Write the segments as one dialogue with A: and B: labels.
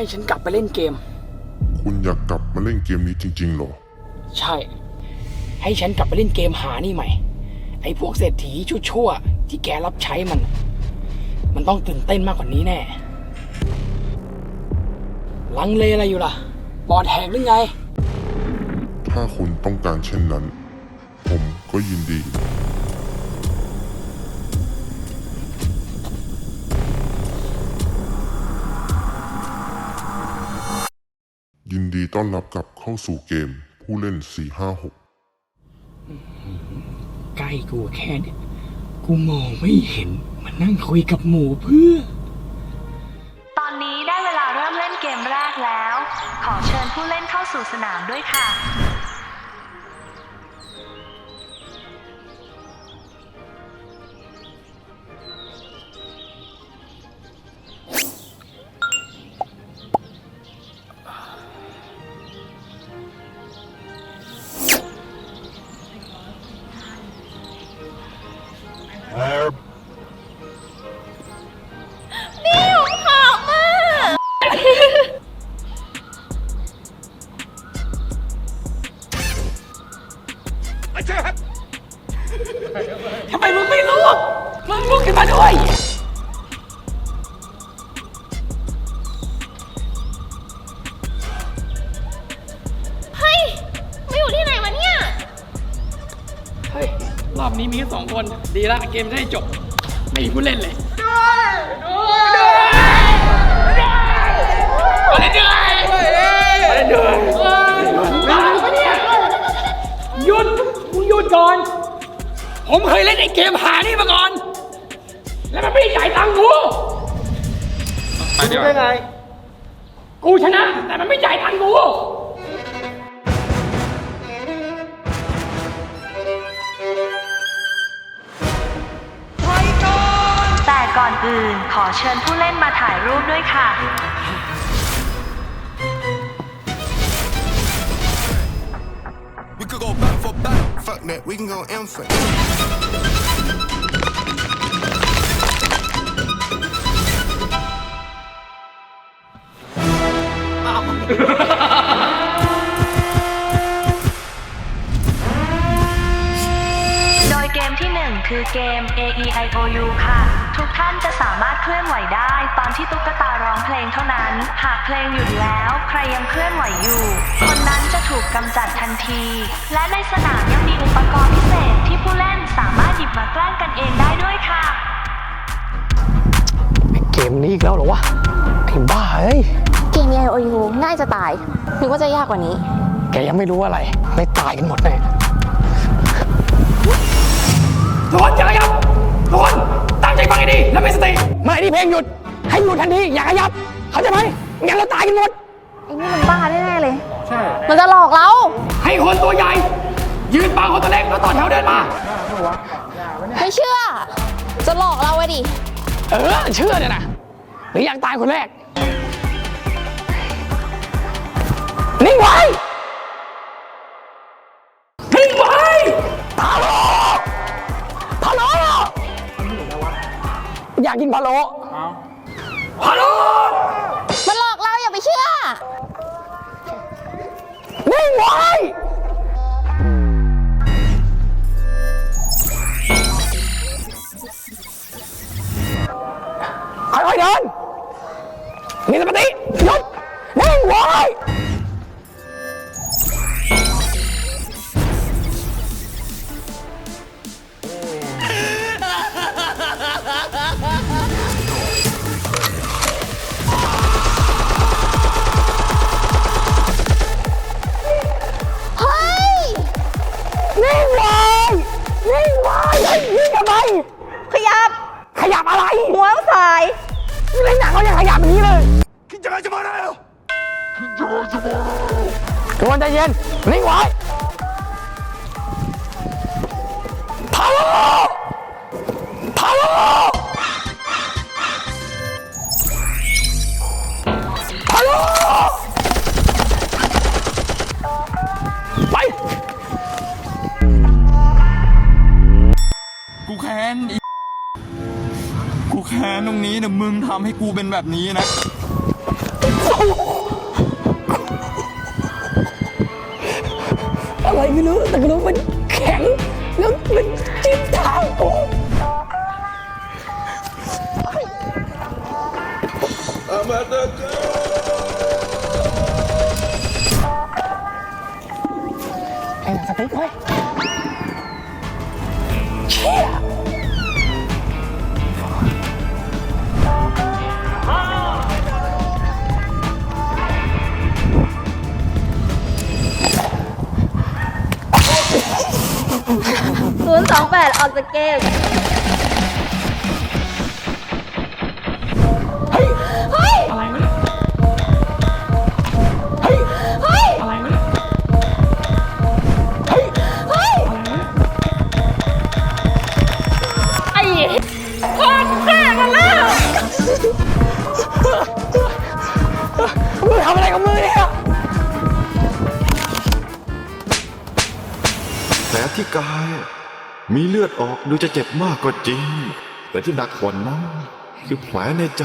A: ให้ฉันกลับไปเล่นเกม
B: คุณอยากกลับมาเล่นเกมนี้จริงๆเหรอ
A: ใช่ ให้ฉันกลับไปเล่นเกมหานี่ใหม่ ไอ้พวกเศรษฐีชั่วๆที่แกรับใช้มัน มันต้องตื่นเต้นมากกว่านี้แน่ ลังเลอะไรอยู่ล่ะปอดแหกหรือไง
B: ถ้าคุณต้องการเช่นนั้น ผมก็ยินดี ต้อนรับกลับเข้าสู่เกมผู้เล่น 456
A: ใกล้กูแค่เนี่ยกูมองไม่เห็นมันนั่งคุยกับหมูเพื่อ
C: ตอนนี้ได้เวลาเริ่มเล่นเกมแรกแล้ว ขอเชิญผู้เล่นเข้าสู่สนามด้วยค่ะ
A: ดีละเกมได้จบ ไม่มีผู้เล่นเลยมาเล่นด้วยมาเล่นด้วยมาปะเนี่ยหยุดมึงหยุดก่อน ผมเคยเล่นไอ้เกมหานี่มาก่อน แล้วมันไม่ได้จ่ายตังค์กู
D: ไปดีกว่า
A: กูชนะ แต่มันไม่จ่ายตังค์กู
C: อนอื่นขอเชิญผู้เล่นมาถ่ายรูปด้วยค่ะ
E: We could go back for back. Fuck that, we can go infinite.
C: Ow. โดยเกมที่ 1 คือเกม A E I O U ค่ะ ทุกท่านจะสามารถเคลื่อนไหวได้ตอนที่ตุ๊กตาร้องเพลงเท่านั้น หากเพลงหยุดแล้ว ใครยังเคลื่อนไหวอยู่ คนนั้นจะถูกกำจัดทันที และในสนามยังมีอุปกรณ์พิเศษที่ผู้เล่นสามารถหยิบมาแกล้งกันเองได้ด้วยค่ะ
A: เกมนี้อีกแล้วเหรอวะไอ้บ้าเอ้ย
F: เกม A O U ง่ายจะตายนึกว่าจะยากกว่านี้
A: แกยังไม่รู้อะไรไม่ตายกันหมดแน่ทุกคนอย่าขยับทุกคนตั้งใจ ฟังให้ดีแล้วมีสติเมื่อไอ้นี่เพลงหยุดให้หยุดทันทีอย่าขยับ เข้าใจไหมงั้นเราตายกันหมด
F: ไอ้นี่มันบ้าแน่ๆเลย ใช่ มันจะหลอกเรา
A: ให้คนตัวใหญ่ ยืนบังคนตัวเล็กแล้วต่อแถวเดินมา
F: ไม่เชื่อ จะหลอกเราอะดิ
A: เออเชื่อเนี่ยนะหรืออยากตายคนแรก นิ่งไว้นิ่งไว้พาโอยากกินพาโลพาโล
F: มันหลอกเราอย่าไปเชื่อ
A: นิ่งไว้ค่อยๆเดิน ค้น
D: อีกูแค้นตรงนี้นะมึงทำให้กูเป็นแบบนี้นะ
A: สอะไรไม่รู้แต่ก็รู้มันแข็งแล้วมันจิ้มเท้าผมไอ้หนังสติ๊กเว้ยเชี่ย
F: ศูนย์สองแปดออกจากเกม กา
G: ย มีเลือดออกดูจะเจ็บมากก็จริง แต่ที่หนักกว่านั้นคือแผลในใจ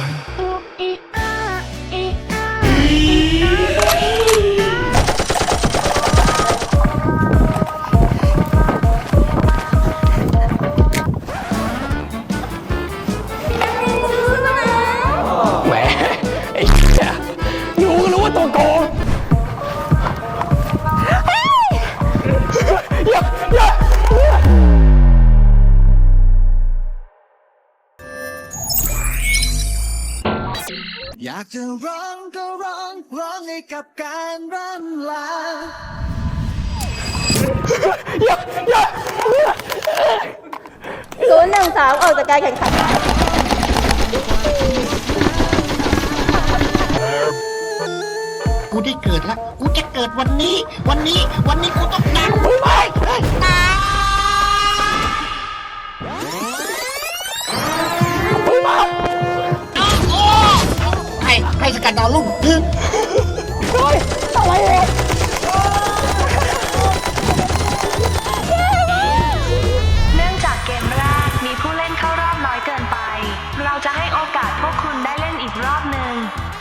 A: อย่าอย่า
F: ศูนย์หนึ่งสามออกจากการแข่งขัน
H: กูได้เกิดแล้ว กูจะเกิดวันนี้ วันนี้ วันนี้กูต้องดัง
A: มึงไป
H: นะโอ้ใครใครสกัดดาวรุ่งฮึ
A: เฮ้ยอะไรเนี่ย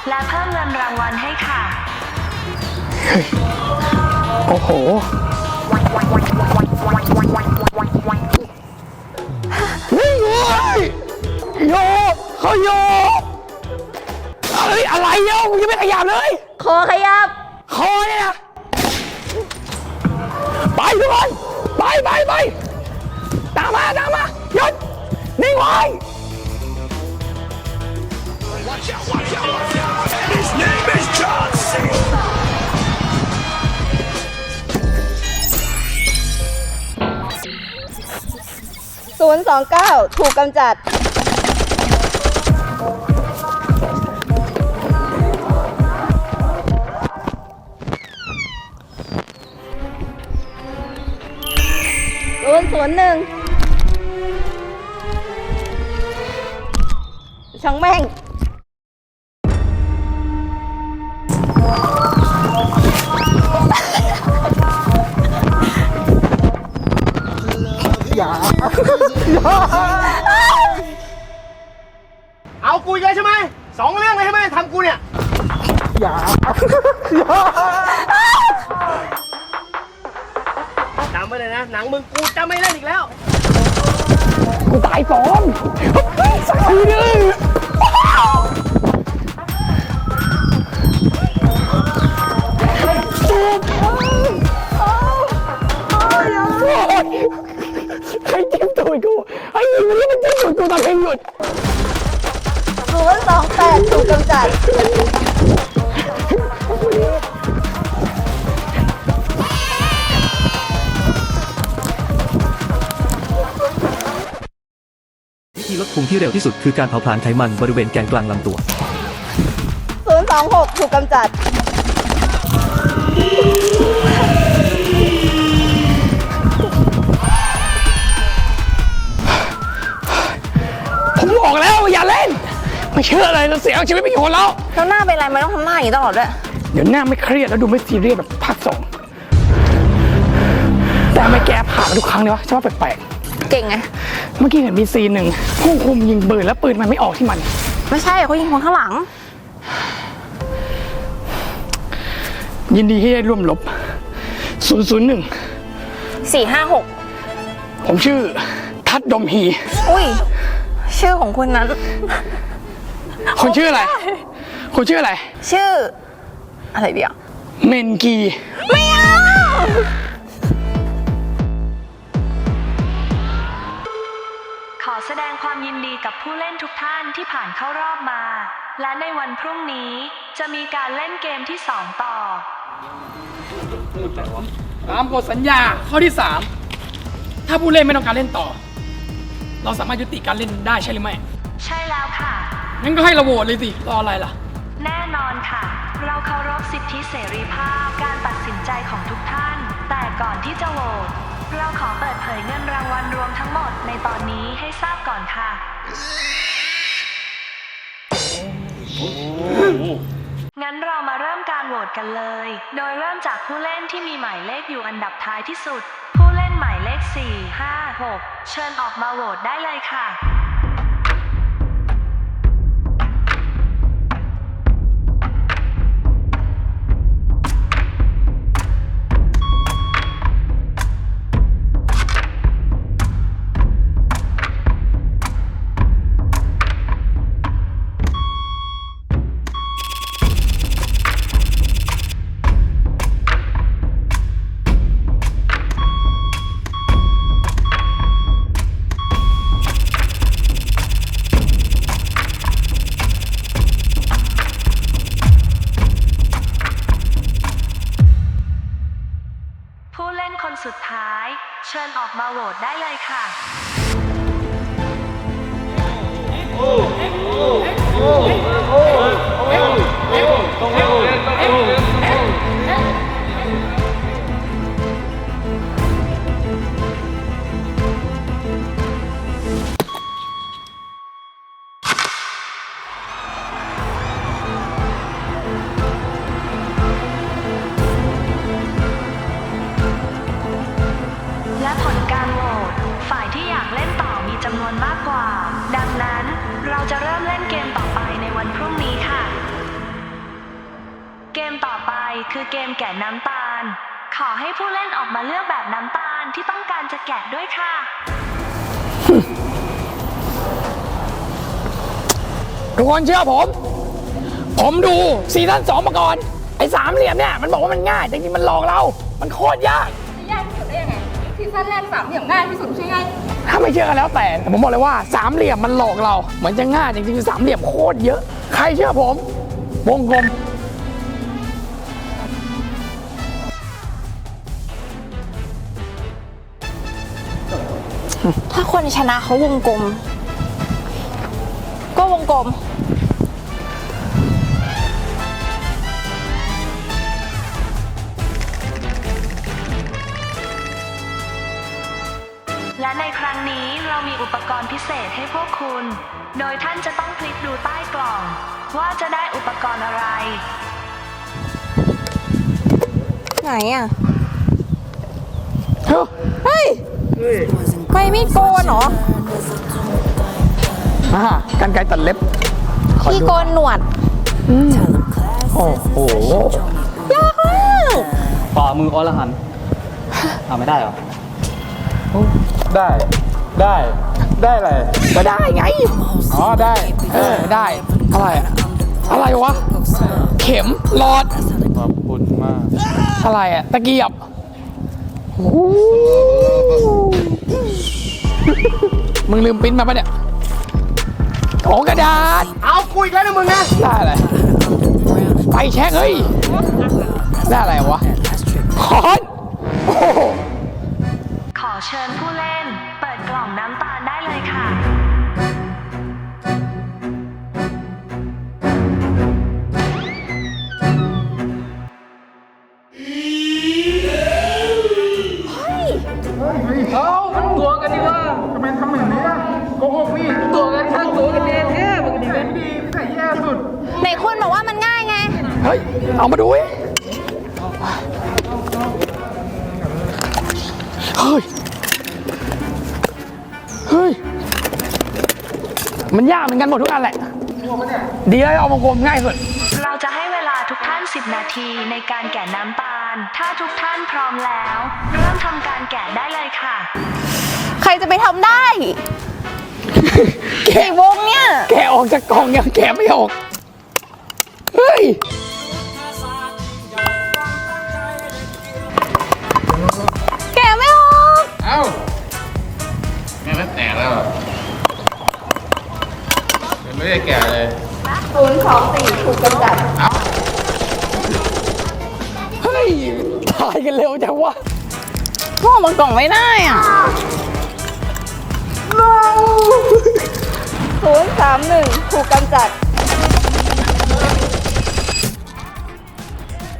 C: และเพิ่มเงินรางวัลให้ค่ะ
A: โอ้โห นี่เว้ยโยเขาโยเฮ้ย อะไรโยกูยังไม่ขยับเลย
F: คอขยับ
A: คอเนี่ยนะไปทุกคนไปไปไปตามมาตามมาหยุดนิ่งไว้
F: ศูนย์สองเก้าถูกกำจัด ศูนย์ศูนย์หนึ่งช่างแม่ง
I: อย่าจำไว้เลยนะ หนังมึงกูจะไม่เล่นอีกแล้ว
A: กูตายปลอมเฮ้ยสักทีหนึงจูบโอ๊ยใครจิ้มตูดกูไอ้ยิงมันนี่มันจิ้มตูดกูตอนเพลงหยุด
F: ศูนย์สองแปดถูกกำจัด
J: ธีลดพุงที่เร็วที่สุดคือการเผาผลาญไขมันบริเวณแกนกลางลำตัว
F: ศูนย์สองหกถูกกำจัด
A: ผมบอกแล้วอย่าเล่น ไม่เชื่ออะไรเราเสียชีวิตไปกี่คนแล้ว
F: แล้วหน้าเป็นไรไม่ต้องทำหน้าอย่างนี้ตลอดด้วย
A: เดี๋ยวหน้าไม่เครียดแล้วดูไม่ซีเรียสแบบภาคสองแต่ทำไม่แกผ่านมาทุกครั้งเลยวะใช่ว่าแปลก
F: เก่งไง
A: ๆเมื่อกี้เห็นมีซีนหนึ่งผู้คุมยิงปืนแล้วปืนมันไม่ออกที่มัน
F: ไม่ใช่เขายิงคนข้างหลัง
A: ยินดีที่ได้ร่วมรบ001
F: สี่ห้าหก
A: ผมชื่อ ทัดดมฮี
F: อุ้ย ชื่อของคุณนั้น
A: คนชื่ออะไร คนชื่ออะไร
F: ชื่อ อะไรเดียว
A: เมนกี
F: ไม่เอา
C: ยินดีกับผู้เล่นทุกท่านที่ผ่านเข้ารอบมา และในวันพรุ่งนี้จะมีการเล่นเกมที่ 2 ต่อ
A: ตามกฎสัญญาข้อที่ 3 ถ้าผู้เล่นไม่ต้องการเล่นต่อ เราสามารถยุติการเล่นได้ใช่หรือไม่
C: ใช่แล้วค่ะ
A: งั้นก็ให้เราโหวตเลยสิรออะไรล่ะ
C: แน่นอนค่ะ เราเคารพสิทธิเสรีภาพการตัดสินใจของทุกท่าน แต่ก่อนที่จะโหวต เราขอเปิดเผยเงินรางวัลรวมทั้งหมดในตอนนี้ให้ทราบก่อนค่ะ งั้นเรามาเริ่มการโหวตกันเลย โดยเริ่มจากผู้เล่นที่มีหมายเลขอยู่อันดับท้ายที่สุด ผู้เล่นหมายเลข 4 5 6 เชิญออกมาโหวตได้เลยค่ะ จะแกะด้วยค่ะ
A: ทุกคนเชื่อผม ผมดูซีซั่นสองมาก่อน ไอ้สามเหลี่ยมเนี่ย มันบอกว่ามันง่ายแต่จริงๆมันหลอกเรา มันโคตรยาก
F: ยากที่สุดได้ยังไงซีซั่นแรกสามเหลี่ยมง่ายที่สุดใช่ไง
A: ถ้าไม่เชื่อกันแล้วแต่แต่ผมบอกเลยว่าสามเหลี่ยมมันหลอกเรา เหมือนจะง่ายจริงๆสามเหลี่ยมโคตรเยอะ ใครเชื่อผมวงกลม
F: ถ้าคนชนะเขาวงกลม ก็วงกลม
C: และในครั้งนี้เรามีอุปกรณ์พิเศษให้พวกคุณ โดยท่านจะต้องคลิกดูใต้กล่อง ว่าจะได้อุปกรณ์อะไร
F: ไหนอะ
A: เฮ้ย
F: เฮ้ย ไม่มีดโกนเหรอ
A: อ่ากันไกรตัดเล็บขอ
F: ที่
A: ดู
F: โกนหนวด
A: โอ้โห
F: ยากมาก
D: ฝ่ามืออรหันต์ทำไม่ได้เหรอ
I: ได้ได้ได้อะไร
A: ก็ได้ไง
I: อ๋อได้
A: เออได้อะไรอะอะไรวะ เข็มหลอด
I: ขอบคุณมาก
A: อะไรอะตะเกียบโอ้โห มึงลืมปริ้นมาปะเนี่ยโอ้กระดาษ
I: เอาคุยกันนะมึงนะ
A: ได้อะไร ไปเช็คเฮ้ย ได้อะไรวะคอนโอ้โห
C: ขอเชิญผู้เล่น ตั
I: วกันดีว่าทำไมทำแบบนี้โกหกนี่ตัวกันข้างตัวกันเองแท้ปกติเป็นดีใส่แย่สุด
F: ไหนคุณบอกว่ามันง่ายไง
A: เฮ้ย เอามาดูเว้ยเฮ้ย เฮ้ย มันยากเหมือนกันหมดทุกอันแหละ ดีเลยเอามากลมง่ายสุด
C: เราจะให้เวลาทุกท่าน30นาทีในการแกะน้ำตาล ถ้าทุกท่านพร้อมแล้ว เริ่มทำการแกะได้เลยค่ะ
F: ใครจะไปทำได้กี่วงเนี่ย
A: แกะออกจากกล่องยังแกะไม่ออก เฮ้ย
F: แกะไม่ออก
I: เอ้าแม่งก็แตกแล้วอะยังไม่ได้แก่เลย
F: ศูนย์สองสี่ถูกกำจัด
A: เฮ้ ยตายกันเร็วจังวะ
F: พ่อมันกล่องไม่ได้อะศูนย์สามหนึ่งถูกกำจัด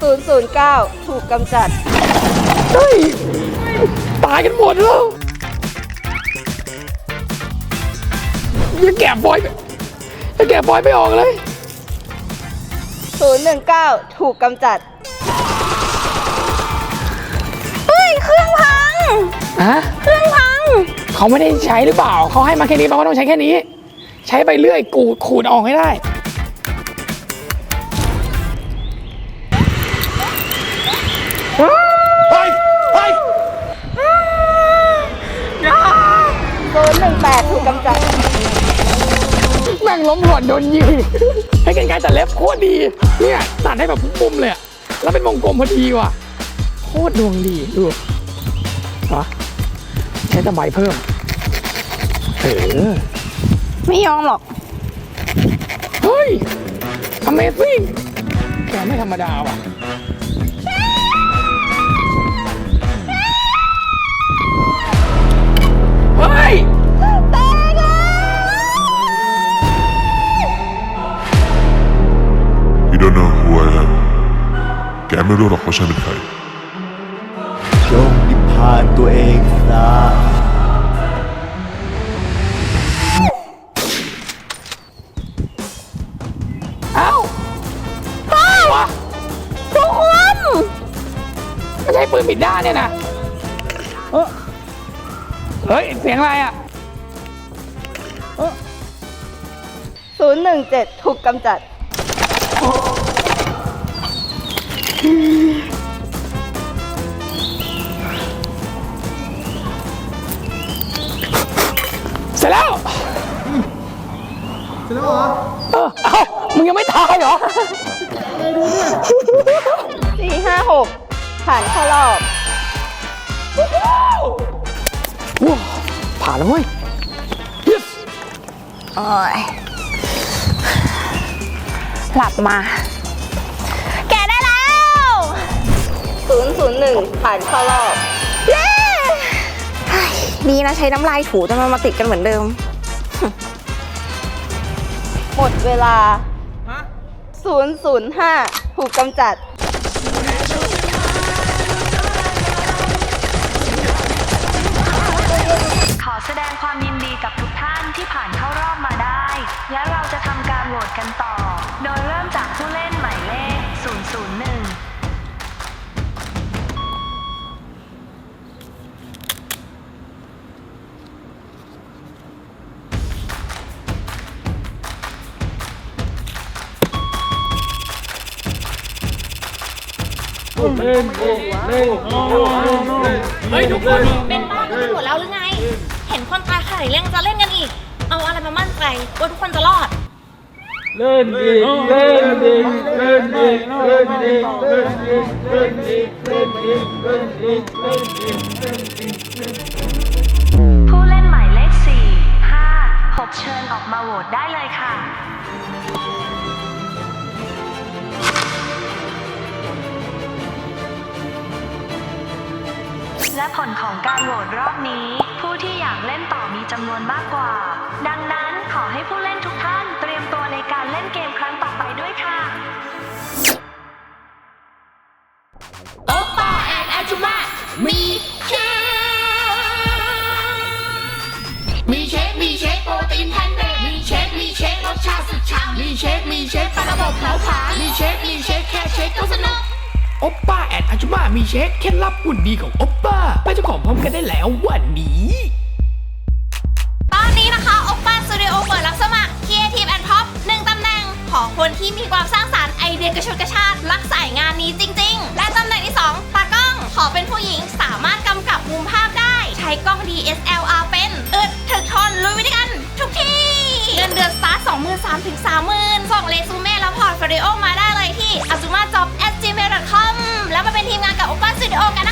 F: ศูนย์ศูนย์เก้าถูกกำจัด
A: เฮ้ย ตายกันหมดแล้วยังแกะบอยไม่ยังแกะบอยไม่ออกเลย
F: ศูนย์หนึ่งเก้าถูกกำจัด ฮะเครื่องพัง
A: เขาไม่ได้ใช้หรือเปล่า เขาให้มาแค่นี้เขาก็ต้องใช้แค่นี้ ใช้ไปเรื่อยกูดขูดออกให้ได้
B: ไปไป
F: ศูนย์หนึ่งแปดถูกกำจัด
A: แม่งล้มหลอดโดนยิง ให้กันไกรแต่เล็บโคตรดี เนี่ยตัดให้แบบมุมๆเลยอะแล้วเป็นวงกลมพอดีว่ะ โคตรดวงดีดูเหรอ ใช้ตะไบเพิ่ม เออ
F: ไม่ยอมหรอก
A: เฮ้ย Amazing แกไม่ธรรมดาว่ะ เฮ้ย
B: You don't know who I am แกไม่รู้หรอกว่าฉันเป็นใคร
D: งนิพพานตัวเองซะ
A: เอ้าไปวะ
F: ทุกคน
A: ไม่ใช่ปืนปิดด้านเนี่ยนะเออเฮ้ย เสียงอะไรอะ
F: ศูนย์หนึ่งเจ็ดถูกกำจัด
A: แล้ว
I: เหรอ
A: เออเอ้ามึงยังไม่ตายเหรอ
F: สี่ห้าหกผ่านเข้ารอบ
A: ว้าวผ่านแล้วเว้ย yes
F: โอ้ยหลับมา แกะได้แล้วศูนย์ศูนย์หนึ่งผ่านเข้ารอบ เย้เฮ้ยดีนะใช้น้ำลายถูจนมันมาติดกันเหมือนเดิมห มดเวลา005 ถูกกำจัด
C: ขอแสดงความยินดีกับทุกท่านที่ผ่านเข้ารอบมาได้ และเราจะทำการโหวตกันต่อ โดยเริ่มจากผู้เล่น เฮ้
A: ยทุกคน
K: เป็นบ้ากันหมดแล้วหรือไง เห็นคนตายขนาดนี้ยังจะเล่นกันอีก เอาอะไรมามั่นใจว่าทุกคนจะรอด
I: เล่นดีเล่นดีเล่นดีเล่นดีเล่นดีเล่นดีเล่นดีเล่นดีเล่นดีเล่นดี
C: ผู้เล่นหมายเลข4 5 6เชิญออกมาโหวตได้เลยค่ะ และผลของการโหวตรอบนี้ ผู้ที่อยากเล่นต่อมีจำนวนมากกว่า ดังนั้นขอให้ผู้เล่นทุกท่านเตรียมตัวในการเล่นเกมครั้งต่อไปด้วยค่ะ
K: โอปาแอนอาจุมามีเชคมีเชคมีเชคโปรตีนแพนเบรมีเชคมีเชครสชาติสุดฉ่ำมีเชคมีเชคปลาระบบเผาผลาญมีเชคมีเชคแค่เชคก็สนุก
A: อปป้าแอดอาจุมามีเช็คเคล็ดลับหุ่นดีของอปป้าไปเจ้าของพร้อมกันได้แล้ววันนี้
K: ตอนนี้นะคะอปป้าสตูดิโอเปิดรับสมัครคี Creative and Top หนึ่งตำแหน่งของคนที่มีความสร้างสารรค์ไอเดียกระชุดกระชากรักสายงานนี้จริง ๆ และตำแหน่งที่2ตากล้องขอเป็นผู้หญิงสามารถกำกับมุมภาพได้ ใช้กล้อง DSLR เป็นอึดถึกทนลุยวิธีกันทุกที่เงินเดือนสตาร์ท23,000ถึงสามหมื่นส่งเรซูเม่แล้วพอร์ตสตูดิโอมาได้เลยที่ a z u m a j o b g m แล้วมาเป็นทีมงานกับโอป้าสตูดิโอกันนะ